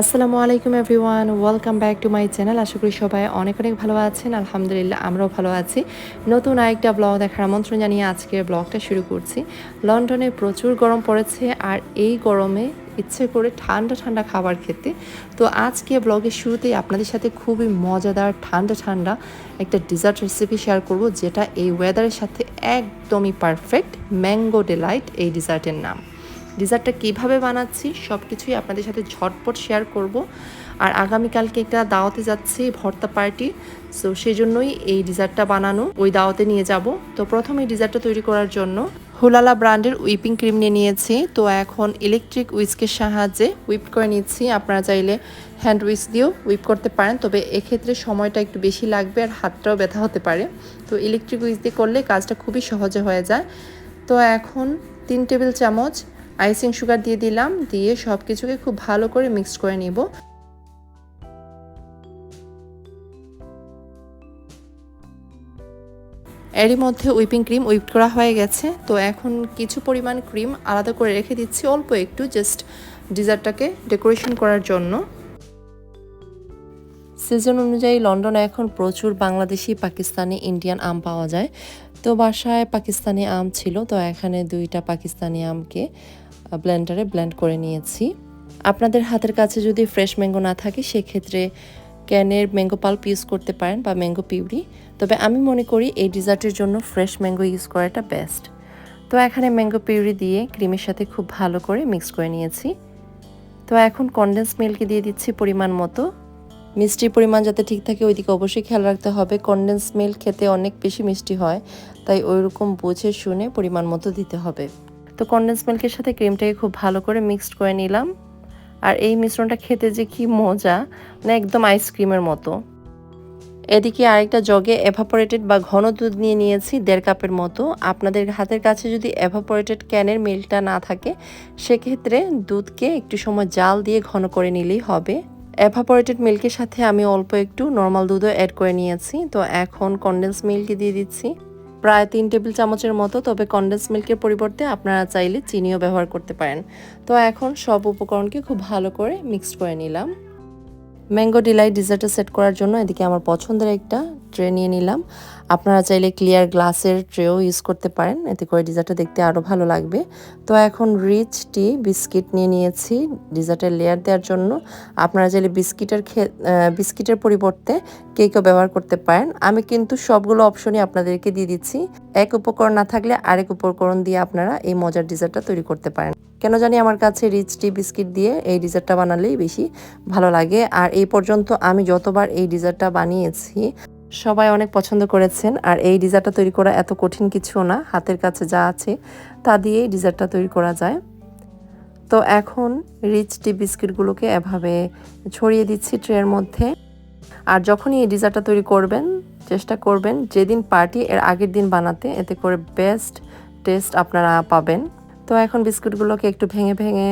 আসসালামু আলাইকুম everyone welcome back to my channel আশা করি সবাই অনেক অনেক ভালো আছেন। আলহামদুলিল্লাহ, আমরাও ভালো আছি। নতুন আরেকটা ব্লগ দেখার আমন্ত্রণ জানিয়ে আজকের ব্লগটা শুরু করছি। লন্ডনে প্রচুর গরম পড়েছে আর এই গরমে ইচ্ছে করে ঠান্ডা ঠান্ডা খাবার খেতে। তো আজকে ব্লগের শুরুতেই আপনাদের সাথে খুবই মজাদার, ঠান্ডা ঠান্ডা একটা ডিজার্ট রেসিপি শেয়ার করব, যেটা এই ওয়েদারের সাথে একদমই পারফেক্ট ম্যাঙ্গো ডেলাইট এই ডিজার্টের নাম। ডিজার্টটা কীভাবে বানাচ্ছি সব কিছুই আপনাদের সাথে ঝটপট শেয়ার করব। আর আগামীকালকে একটা দাওয়াতে যাচ্ছি ভর্তা পার্টি সো সেই জন্যই এই ডিজার্টটা বানানো। ওই দাওয়াতে নিয়ে যাব। তো প্রথমে এই ডিজার্টটা তৈরি করার জন্য হুলালা ব্র্যান্ডের উইপিং ক্রিম নিয়ে নিয়েছি। তো এখন ইলেকট্রিক উইস্কের সাহায্যে উইপ করে নিচ্ছি। আপনারা চাইলে হ্যান্ড উইস দিয়েও উইপ করতে পারেন। তবে এক্ষেত্রে সময়টা একটু বেশি লাগবে আর হাতটাও ব্যথা হতে পারে। তো ইলেকট্রিক উইস দিয়ে করলে কাজটা খুবই সহজে হয়ে যায়। তো এখন তিন টেবিল চামচ আইসিং সুগার দিয়ে দিলাম, দিয়ে সব কিছুকে খুব ভালো করে মিক্সড করে নিব। এরই মধ্যে উইপিং ক্রিম উইপ করা হয়ে গেছে, তো এখন কিছু পরিমাণ ক্রিম আলাদা করে রেখে দিচ্ছি, অল্প একটু জাস্ট ডিজার্টটাকে ডেকোরেশন করার জন্য। সিজন অনুযায়ী লন্ডনে এখন প্রচুর বাংলাদেশি, পাকিস্তানি, ইন্ডিয়ান আম পাওয়া যায়। তো বাসায় পাকিস্তানি আম ছিল, তো এখানে দুইটা পাকিস্তানি আমকে ব্লেন্ডারে ব্লেন্ড করে নিয়েছি। আপনাদের হাতের কাছে যদি ফ্রেশ ম্যাঙ্গো না থাকে, সেক্ষেত্রে ক্যানের ম্যাঙ্গো পাল্প ইউজ করতে পারেন বা ম্যাঙ্গো পিউরি। তবে আমি মনে করি এই ডিজার্টের জন্য ফ্রেশ ম্যাঙ্গো ইউজ করাটা বেস্ট। তো এখানে ম্যাঙ্গো পিউরি দিয়ে ক্রিমের সাথে খুব ভালো করে মিক্স করে নিয়েছি। তো এখন কনডেন্স মিল্কে দিয়ে দিচ্ছি পরিমাণ মতো। মিষ্টির পরিমাণ যাতে ঠিক থাকে, ওইদিকে অবশ্যই খেয়াল রাখতে হবে। কনডেন্স মিল্ক খেতে অনেক বেশি মিষ্টি হয়, তাই ওইরকম বুঝে শুনে পরিমাণ মতো দিতে হবে। তো কনডেন্স মিল্কের সাথে ক্রিমটাকে খুব ভালো করে মিক্সড করে নিলাম। আর এই মিশ্রণটা খেতে যে কি মজা মানে একদম আইসক্রিমের মতো। এদিকে আরেকটা জগে এভাপোরেটেড বা ঘন দুধ নিয়ে নিয়েছি, দেড় কাপের মতো। আপনাদের হাতের কাছে যদি এভাপোরেটেড ক্যানের মিল্কটা না থাকে, সেক্ষেত্রে দুধকে একটু সময় জাল দিয়ে ঘন করে নিলেই হবে। এভাপোরেটেড মিল্কের সাথে আমি অল্প একটু নর্মাল দুধও অ্যাড করে নিয়েছি। তো এখন কন্ডেন্স মিল্কই দিয়ে দিচ্ছি। প্রায় তিন টেবিল চামচের মতো, তবে কন্ডেন্স মিল্কের পরিবর্তে আপনারা চাইলে চিনিও ব্যবহার করতে পারেন। তো এখন সব উপকরণকে খুব ভালো করে মিক্সড করে নিলাম। ম্যাঙ্গো ডিলাইট ডিজার্টে সেট করার জন্য এদিকে আমার পছন্দের একটা ট্রে নিয়ে নিলাম। আপনারা চাইলে ক্লিয়ার গ্লাসের ট্রেও ইউজ করতে পারেন। এতে করে ডিজার্টটা দেখতে আরও ভালো লাগবে। তো এখন রিচ টি বিস্কিট নিয়ে নিয়েছি ডিজার্টের লেয়ার দেওয়ার জন্য। আপনারা চাইলে বিস্কিটের বিস্কিটের পরিবর্তে কেকও ব্যবহার করতে পারেন। আমি কিন্তু সবগুলো অপশনই আপনাদেরকে দিয়ে দিচ্ছি। এক উপকরণ না থাকলে আরেক উপকরণ দিয়ে আপনারা এই মজার ডিজার্টটা তৈরি করতে পারেন। কেন জানি আমার কাছে রিচ টি বিস্কিট দিয়ে এই ডিজার্টটা বানালেই বেশি ভালো লাগে। আর এই পর্যন্ত আমি যতবার এই ডিজার্টটা বানিয়েছি সবাই অনেক পছন্দ করেছেন, আর এই ডিজার্টটা তৈরি করা এত কঠিন কিছু না, হাতের কাছে যা আছে তা দিয়েই ডিজার্টটা তৈরি করা যায়। তো এখন রিচ টি বিস্কিটগুলোকে এভাবে ছড়িয়ে দিচ্ছি ট্রের মধ্যে। আর যখনই এই ডিজার্টটা তৈরি করবেন, চেষ্টা করবেন যেদিন পার্টি এর আগের দিন বানাতে, এতে করে বেস্ট টেস্ট আপনারা পাবেন। তো এখন বিস্কুটগুলোকে একটু ভেঙে ভেঙে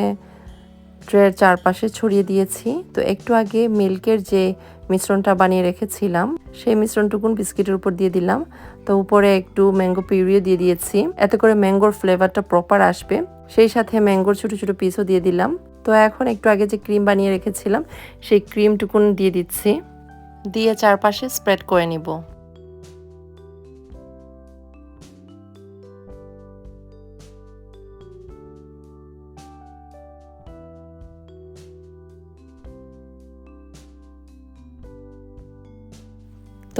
ট্রের চারপাশে ছড়িয়ে দিয়েছি। তো একটু আগে মিল্কের যে মিশ্রণটা বানিয়ে রেখেছিলাম। সেই মিশ্রণটুকুন বিস্কিটের উপর দিয়ে দিলাম। তো উপরে একটু ম্যাঙ্গো পিউরিও দিয়ে দিয়েছি। এতে করে ম্যাঙ্গোর ফ্লেভারটা প্রপার আসবে। সেই সাথে ম্যাঙ্গোর ছোটো ছোটো পিসও দিয়ে দিলাম। তো এখন একটু আগে যে ক্রিম বানিয়ে রেখেছিলাম, সেই ক্রিমটুকুন দিয়ে দিচ্ছি। দিয়ে চারপাশে স্প্রেড করে নিব।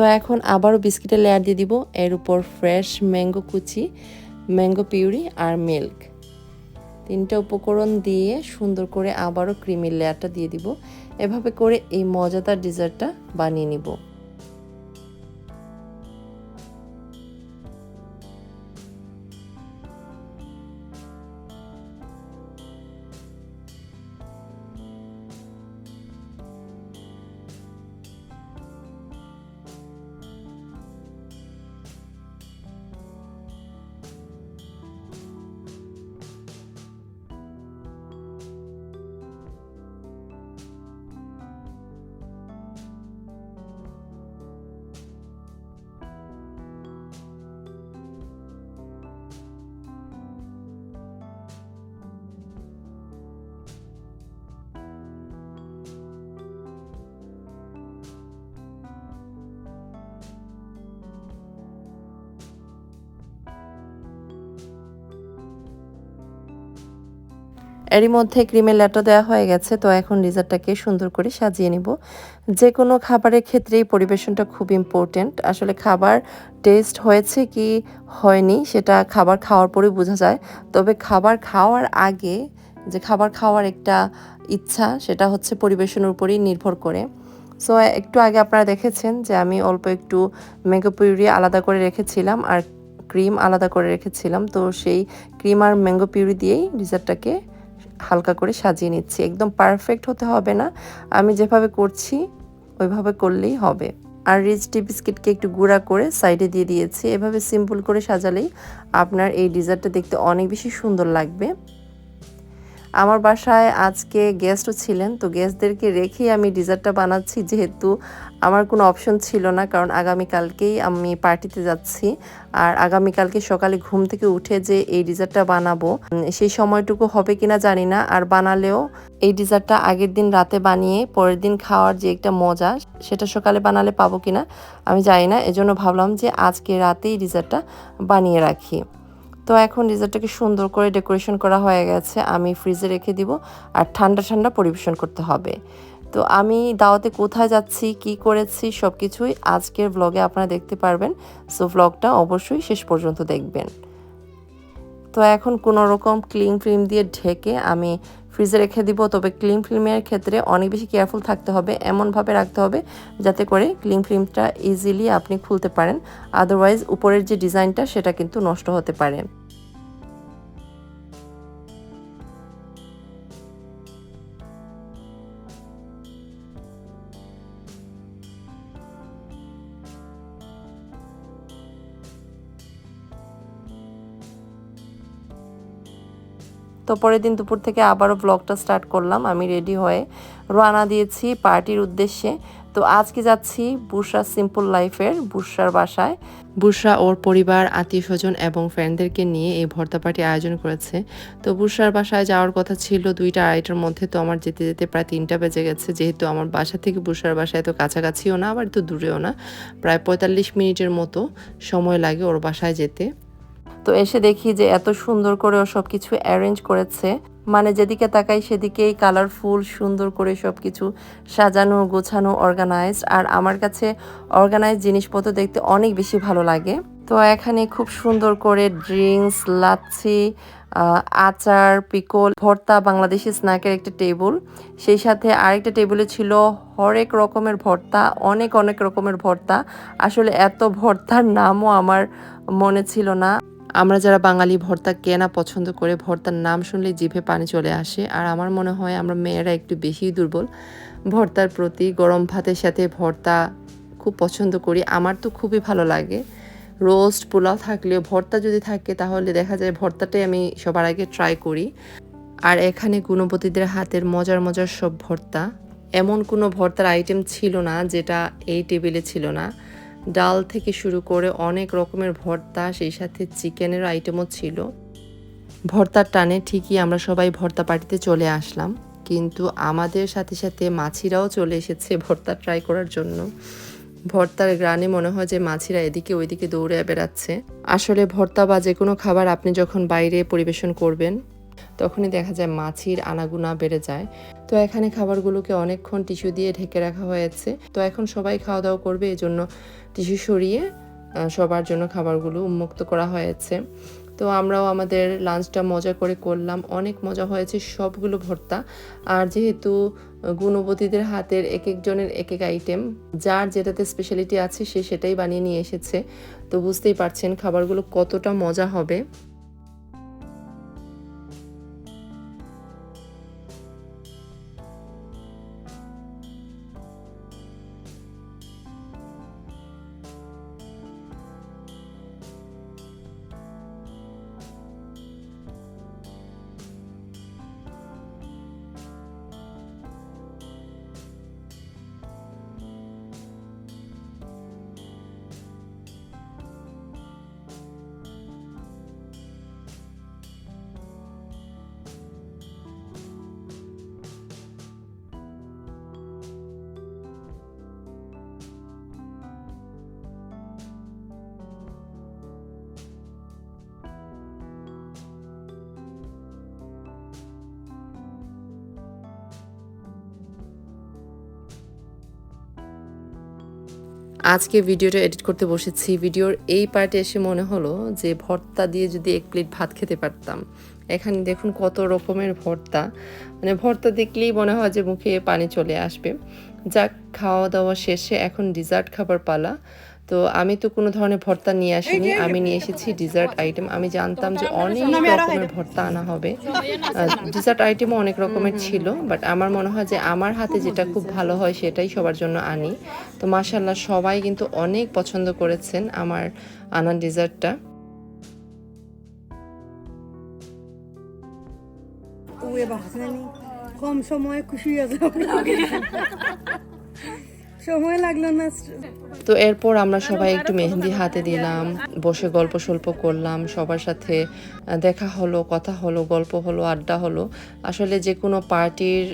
তো এখন আবারও বিস্কিটের লেয়ার দিয়ে দিব। এর উপর ফ্রেশ ম্যাঙ্গো কুচি ম্যাঙ্গো পিউরি আর মিল্ক তিনটা উপকরণ দিয়ে সুন্দর করে আবারও ক্রিমের লেয়ারটা দিয়ে দিব। এভাবে করে এই মজাদার ডিজার্টটা বানিয়ে নিব। এরই মধ্যে ক্রিমের ল্যাটো দেওয়া হয়ে গেছে, তো এখন ডিজার্টটাকে সুন্দর করে সাজিয়ে নিব। যে কোনো খাবারের ক্ষেত্রেই পরিবেশনটা খুব ইম্পর্টেন্ট আসলে খাবার টেস্ট হয়েছে কি হয়নি, সেটা খাবার খাওয়ার পরে বোঝা যায়। তবে খাবার খাওয়ার আগে, যে খাবার খাওয়ার একটা ইচ্ছা, সেটা হচ্ছে পরিবেশনের উপরেই নির্ভর করে। সো একটু আগে আপনারা দেখেছেন যে আমি অল্প একটু ম্যাঙ্গো পিউরি আলাদা করে রেখেছিলাম আর ক্রিম আলাদা করে রেখেছিলাম। তো সেই ক্রিম আর ম্যাঙ্গো পিউরি দিয়েই ডিজার্টটাকে হালকা করে সাজিয়ে নিচ্ছি। একদম পারফেক্ট হতে হবে না। আমি যেভাবে করছি, ওইভাবে করলেই হবে। আর রিচ টি বিস্কিটকে একটু গুঁড়া করে সাইডে দিয়ে দিয়েছি। এভাবে সিম্পল করে সাজালেই আপনার এই ডিজার্টটা দেখতে অনেক বেশি সুন্দর লাগবে। আমার বাসায় আজকে গেস্টও ছিলেন, তো গেস্টদেরকে রেখেই আমি ডিজার্টটা বানাচ্ছি। যেহেতু আমার কোনো অপশন ছিল না, কারণ আগামীকালকেই আমি পার্টিতে যাচ্ছি। আর আগামীকালকে সকালে ঘুম থেকে উঠে যে এই ডিজার্টটা বানাবো সেই সময়টুকু হবে কিনা জানি না। আর বানালেও এই ডিজার্টটা আগের দিন রাতে বানিয়ে পরের দিন খাওয়ার যে একটা মজা, সেটা সকালে বানালে পাবো কিনা আমি জানি না। এজন্য ভাবলাম যে আজকে রাতেই ডিজার্টটা বানিয়ে রাখি। তো এখন ডিজার্টটাকে সুন্দর করে ডেকোরেশন করা হয়ে গেছে, আমি ফ্রিজে রেখে দিব আর ঠান্ডা ঠান্ডা পরিবেশন করতে হবে। তো আমি দাওয়াতে কোথায় যাচ্ছি, কি করেছি সব কিছুই আজকের ব্লগে আপনারা দেখতে পারবেন। সো ব্লগটা অবশ্যই শেষ পর্যন্ত দেখবেন। তো এখন কোনো রকম ক্লিন ফিল্ম দিয়ে ঢেকে আমি ফ্রিজে রেখে দিব, তবে ক্লিন ফিল্মের ক্ষেত্রে অনেক বেশি কেয়ারফুল থাকতে হবে, এমনভাবে রাখতে হবে যাতে করে ক্লিন ফিল্মটা ইজিলি আপনি খুলতে পারেন। আদারওয়াইজ উপরের যে ডিজাইনটা সেটা কিন্তু নষ্ট হতে পারে। তো পরের দিন দুপুর থেকে আবারও ব্লগটা স্টার্ট করলাম। আমি রেডি হয়ে রওনা দিয়েছি পার্টির উদ্দেশ্যে। তো আজকে যাচ্ছি বুসরা সিম্পল লাইফের বুসরার বাসায়। বুসরা ওর পরিবার আত্মীয় স্বজন এবং ফ্রেন্ডদেরকে নিয়ে এই ভর্তা পার্টি আয়োজন করেছে। তো বুসরার বাসায় যাওয়ার কথা ছিল দুইটা আড়াইটার মধ্যে, তো আমার যেতে যেতে প্রায় তিনটা বেজে গেছে। যেহেতু আমার বাসা থেকে বুসরার বাসায় এত কাছাকাছিও না, আবার তো দূরেও না, প্রায় পঁয়তাল্লিশ মিনিটের মতো সময় লাগে ওর বাসায় যেতে। তো এসে দেখি যে এত সুন্দর করে ও সব কিছু অ্যারেঞ্জ করেছে। মানে যেদিকে তাকাই সেদিকেই কালারফুল সুন্দর করে সব কিছু সাজানো, গোছানো অর্গানাইজড আর আমার কাছে অর্গানাইজ জিনিসপত্র দেখতে অনেক বেশি ভালো লাগে। তো এখানে খুব সুন্দর করে ড্রিঙ্কস লাচ্ছি আচার, পিকল, ভর্তা, বাংলাদেশি স্ন্যাকের একটা টেবিল সেই সাথে আরেকটা টেবিলে ছিল হরেক রকমের ভর্তা, অনেক অনেক রকমের ভর্তা। আসলে এত ভর্তার নামও আমার মনে ছিল না। আমরা যারা বাঙালি, ভর্তা কেনা পছন্দ করে ভর্তার নাম শুনলে জিভে পানি চলে আসে। আর আমার মনে হয় আমরা মেয়েরা একটু বেশি দুর্বল। ভর্তার প্রতি গরম ভাতের সাথে ভর্তা খুব পছন্দ করি। আমার তো খুবই ভালো লাগে। রোস্ট, পোলাও থাকলেও ভর্তা যদি থাকে তাহলে দেখা যায় ভর্তাটাই আমি সবার আগে ট্রাই করি। আর এখানে গুণপতিদের হাতের মজার মজার সব ভর্তা। এমন কোনো ভর্তার আইটেম ছিল না যেটা এই টেবিলে ছিল না। ডাল থেকে শুরু করে অনেক রকমের ভর্তা, সেই সাথে চিকেনের আইটেমও ছিল। ভর্তার টানে ঠিকই আমরা সবাই ভর্তা পার্টিতে চলে আসলাম, কিন্তু আমাদের সাথে সাথে মাছিরাও চলে এসেছে ভর্তা ট্রাই করার জন্য। ভর্তার গ্রানে মনে হয় যে মাছিরা এদিকে ওইদিকে দৌড়ে বেড়াচ্ছে। আসলে ভর্তা বা যে কোনো খাবার আপনি যখন বাইরে পরিবেশন করবেন তখনই দেখা যায় মাছির আনাগুনা বেড়ে যায়। তো এখানে খাবারগুলোকে অনেকক্ষণ টিস্যু দিয়ে ঢেকে রাখা হয়েছে। তো এখন সবাই খাওয়া দাওয়া করবে এই জন্য টিস্যু সরিয়ে সবার জন্য খাবারগুলো উন্মুক্ত করা হয়েছে। তো আমরাও আমাদের লাঞ্চটা মজা করে করলাম। অনেক মজা হয়েছে সবগুলো ভর্তা। আর যেহেতু গুণবতীদের হাতের এক একজনের এক এক আইটেম যার যেটাতে স্পেশালিটি আছে সে সেটাই বানিয়ে নিয়ে এসেছে। তো বুঝতেই পারছেন খাবারগুলো কতটা মজা হবে। আজকে ভিডিওটা এডিট করতে বসেছি। ভিডিওর এই পার্টে এসে মনে হলো যে ভর্তা দিয়ে যদি এক প্লেট ভাত খেতে পারতাম। এখানে দেখুন কত রকমের ভর্তা। মানে ভর্তা দেখলেই মনে হয় যে মুখে পানি চলে আসবে। যাক, খাওয়া দাওয়া শেষে এখন ডিজার্ট খাবার পালা। তো আমি তো কোনো ধরনের ভর্তা নিয়ে আসিনি। আমি নিয়ে এসেছি ডিজার্ট আইটেম আমি জানতাম যে অনেক রকমের ভর্তা আনা হবে। ডিজার্ট আইটেমও অনেক রকমের ছিল বাট আমার মনে হয় যে আমার হাতে যেটা খুব ভালো হয় সেটাই সবার জন্য আনি। তো মাশাল্লাহ সবাই কিন্তু অনেক পছন্দ করেছেন আমার আনা ডিজার্টটা কম সময়ে খুশি যাবে। সময় লাগল না তো এরপর আমরা সবাই একটু মেহেন্দি হাতে দিলাম, বসে গল্প সল্প করলাম, সবার সাথে দেখা হলো, কথা হলো, গল্প হলো, আড্ডা হলো। আসলে যে কোনো পার্টির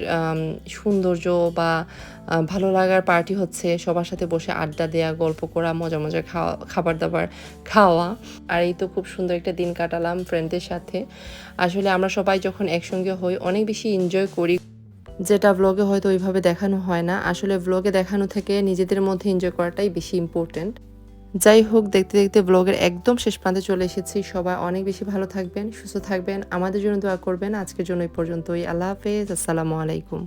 সৌন্দর্য বা ভালো লাগার পার্টি হচ্ছে সবার সাথে বসে আড্ডা দেওয়া গল্প করা, মজা মজা খাওয়া, খাবার দাবার খাওয়া। আর এই তো খুব সুন্দর একটা দিন কাটালাম ফ্রেন্ডদের সাথে। আসলে আমরা সবাই যখন একসঙ্গে হই, অনেক বেশি এনজয় করি। যেটা ব্লগে হয়তো ওইভাবে দেখানো হয় না, আসলে ব্লগে দেখানো থেকে নিজেদের মধ্যে এনজয় করাটাই বেশি ইম্পর্টেন্ট যাই হোক, দেখতে দেখতে ব্লগের একদম শেষ প্রান্তে চলে এসেছি। সবাই অনেক বেশি ভালো থাকবেন, সুস্থ থাকবেন। আমাদের জন্য দোয়া করবেন। আজকের জন্য এই পর্যন্তই। আল্লাহ হাফেজ। আসসালামু আলাইকুম।